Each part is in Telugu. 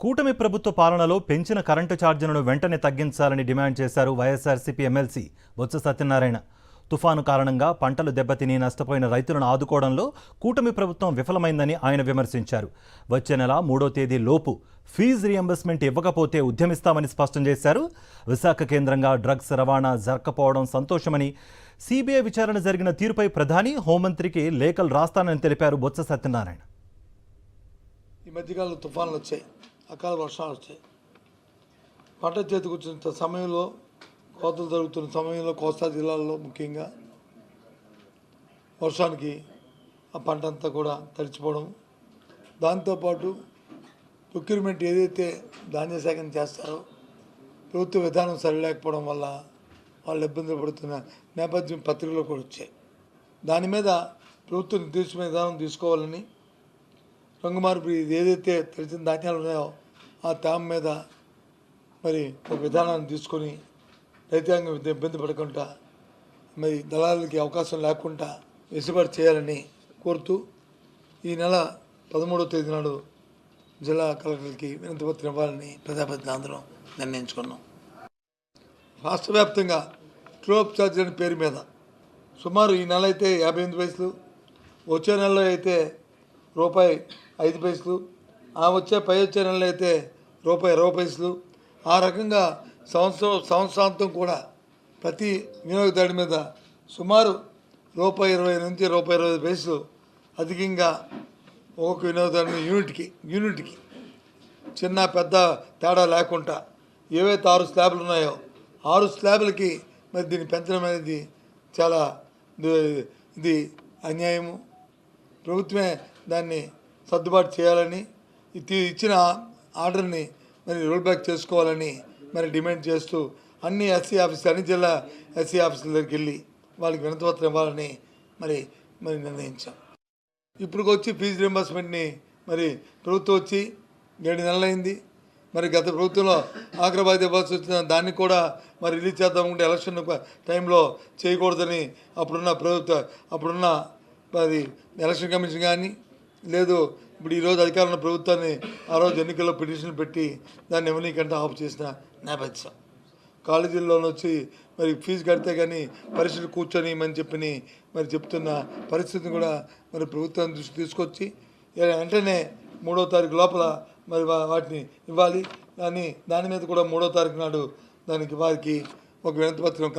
కూటమి ప్రభుత్వ పాలనలో పెంచిన కరెంటు ఛార్జీలను వెంటనే తగ్గించాలని డిమాండ్ చేశారు వైఎస్ఆర్సీపీ ఎమ్మెల్సీ బొత్స సత్యనారాయణ. తుఫాను కారణంగా పంటలు దెబ్బతిని నష్టపోయిన రైతులను ఆదుకోవడంలో కూటమి ప్రభుత్వం విఫలమైందని ఆయన విమర్శించారు. వచ్చే నెల మూడో తేదీ లోపు ఫీజు రియంబర్స్మెంట్ ఇవ్వకపోతే ఉద్యమిస్తామని స్పష్టం చేశారు. విశాఖ కేంద్రంగా డ్రగ్స్ రవాణా జరగకపోవడం సంతోషమని సిబిఐ విచారణ జరిగిన తీరుపై ప్రధాని హోంమంత్రికి లేఖలు రాస్తానని తెలిపారు బొత్స సత్యనారాయణ. ఈ మధ్యకాలంలో తుఫాన్లు వచ్చాయి. అకాల వర్షాలు వచ్చాయి పంట చేతికి వచ్చిన సమయంలో కోతలు జరుగుతున్న సమయంలో కోస్తా జిల్లాల్లో ముఖ్యంగా వర్షానికి ఆ పంట అంతా కూడా తడిచిపోవడం. దాంతోపాటు ప్రొక్యూర్మెంట్ ఏదైతే ధాన్య సేకరణ చేస్తారో ప్రభుత్వ విధానం సరిలేకపోవడం వల్ల వాళ్ళు ఇబ్బందులు పడుతున్న నేపథ్యం పత్రికలో కూడా వచ్చాయి. దాని మీద ప్రభుత్వం నిర్దేశమైన విధానం తీసుకోవాలని రంగు మార్పు ఇది ఏదైతే తెలిసిన ధాన్యాలు ఉన్నాయో ఆ తేమ మీద మరి ఒక విధానాన్ని తీసుకొని రైతాంగం ఇబ్బంది- పడకుండా మరి దళాలకి అవకాశం లేకుండా వెసులుబాటు చేయాలని కోరుతూ ఈ నెల పదమూడవ తేదీ నాడు జిల్లా కలెక్టర్కి వినతిపత్రం ఇవ్వాలని ప్రజాప్రతిని అందరం నిర్ణయించుకున్నాం. రాష్ట్ర వ్యాప్తంగా ట్రోప్ ఛార్జ్ అనే పేరు మీద సుమారు ఈ నెల అయితే యాభై ఎనిమిది వయసులు వచ్చే నెలలో అయితే రూపాయి ఐదు పైసలు ఆ వచ్చే పై వచ్చే నెలలో అయితే రూపాయి ఇరవై పైసలు. ఆ రకంగా సంవత్సరం సంవత్సరాంతం కూడా ప్రతి వినియోగదారుడి మీద సుమారు రూపాయి ఇరవై నుంచి రూపాయి ఇరవై పైసలు అధికంగా ఒక్కొక్క వినియోగదారుని యూనిట్కి యూనిట్కి. చిన్న పెద్ద తేడా లేకుండా ఏవైతే ఆరు స్లాబ్లు ఉన్నాయో ఆరు స్లాబ్లకి మరి దీన్ని పెంచడం అనేది చాలా ఇది అన్యాయము. ప్రభుత్వమే దాన్ని సర్దుబాటు చేయాలని ఇచ్చిన ఆర్డర్ని మరి రోల్ బ్యాక్ చేసుకోవాలని మరి డిమాండ్ చేస్తూ అన్ని ఎస్సీ ఆఫీసులు అన్ని జిల్లా ఎస్సీ ఆఫీసుల దగ్గరికి వెళ్ళి వాళ్ళకి వినతిపత్రం ఇవ్వాలని మరి మరి నిర్ణయించాం. ఇప్పుడు వచ్చి ఫీజు రింబర్స్మెంట్ని మరి ప్రభుత్వం వచ్చి ఏడు నెలలైంది. మరి గత ప్రభుత్వంలో ఆగ్రబాద్ ఇవ్వాల్సి వచ్చిన దాన్ని కూడా మరి రిలీజ్ చేద్దామనుకుంటే ఎలక్షన్ టైంలో చేయకూడదని అప్పుడున్న ప్రభుత్వ అప్పుడున్న మరి ఎలక్షన్ కమిషన్ కానీ లేదు ఇప్పుడు ఈరోజు అధికారంలో ప్రభుత్వాన్ని ఆ రోజు ఎన్నికల్లో పిటిషన్ పెట్టి దాన్ని ఎవరికంటే ఆఫ్ చేసిన నేపథ్యం కాలేజీల్లో వచ్చి మరి ఫీజు కడితే కానీ పరిస్థితులు కూర్చొని అని చెప్పని మరి చెప్తున్న పరిస్థితిని కూడా మరి ప్రభుత్వం దృష్టి తీసుకొచ్చి వెంటనే మూడో తారీఖు లోపల మరి వా- వాటిని ఇవ్వాలి. దాన్ని దాని మీద కూడా మూడో తారీఖు నాడు దానికి వారికి ఒక వినతి పత్రం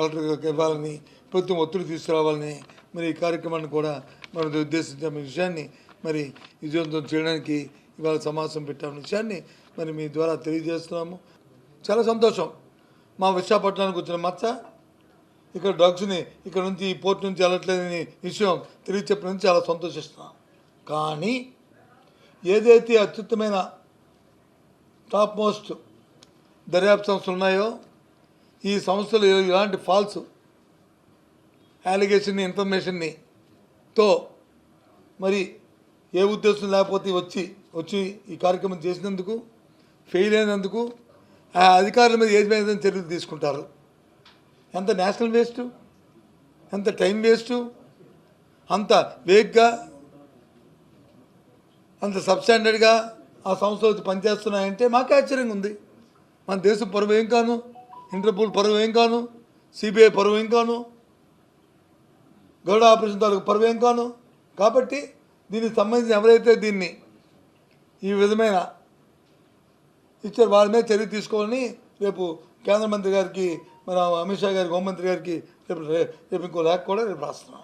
ఇవ్వాలని ప్రభుత్వం ఒత్తిడి తీసుకురావాలని మరి ఈ కార్యక్రమాన్ని కూడా మనం ఉద్దేశించిన విషయాన్ని మరి విజయవంతం చేయడానికి ఇవాళ సమావేశం పెట్టామన్న విషయాన్ని మరి మీ ద్వారా తెలియజేస్తున్నాము. చాలా సంతోషం. మా విశాఖపట్నానికి వచ్చిన మచ్చ ఇక్కడ డ్రగ్స్ని ఇక్కడ నుంచి ఈ పోర్ట్ నుంచి వెళ్ళట్లేదని విషయం తెలియచెప్పడం నుంచి చాలా సంతోషిస్తున్నాం. కానీ ఏదైతే అత్యుత్తమైన టాప్ మోస్ట్ దర్యాప్తు సంస్థలు ఉన్నాయో ఈ సంస్థలు ఇలాంటి ఫాల్స్ అలిగేషన్ ఇన్ఫర్మేషన్ని తో మరి ఏ ఉద్దేశం లేకపోతే వచ్చి వచ్చి ఈ కార్యక్రమం చేసినందుకు ఫెయిల్ అయినందుకు ఆ అధికారుల మీద ఏదైనా చర్యలు తీసుకుంటారు. ఎంత నేషనల్ వేస్ట్? ఎంత టైం వేస్ట్? అంత వేగ్గా? అంత సబ్స్టాండర్డ్గా ఆ సంస్థలు వచ్చి పనిచేస్తున్నాయంటే మాకు ఆశ్చర్యంగా ఉంది. మన దేశం పరువు ఏం కాను? ఇంటర్పోల్ పరువు ఏం కాను? సిబిఐ పరువు ఏం కాను? గరుడ ఆపరేషన్ తాలూకు పరువు ఏం కాను? కాబట్టి దీనికి సంబంధించి ఎవరైతే దీన్ని ఈ విధమైన ఇచ్చారు వాళ్ళ మీద చర్య తీసుకోవాలని రేపు కేంద్ర మంత్రి గారికి మన అమిత్ షా గారికి హోంమంత్రి గారికి రేపు రేపు ఇంకో లేఖ కూడా రేపు రాస్తున్నాం.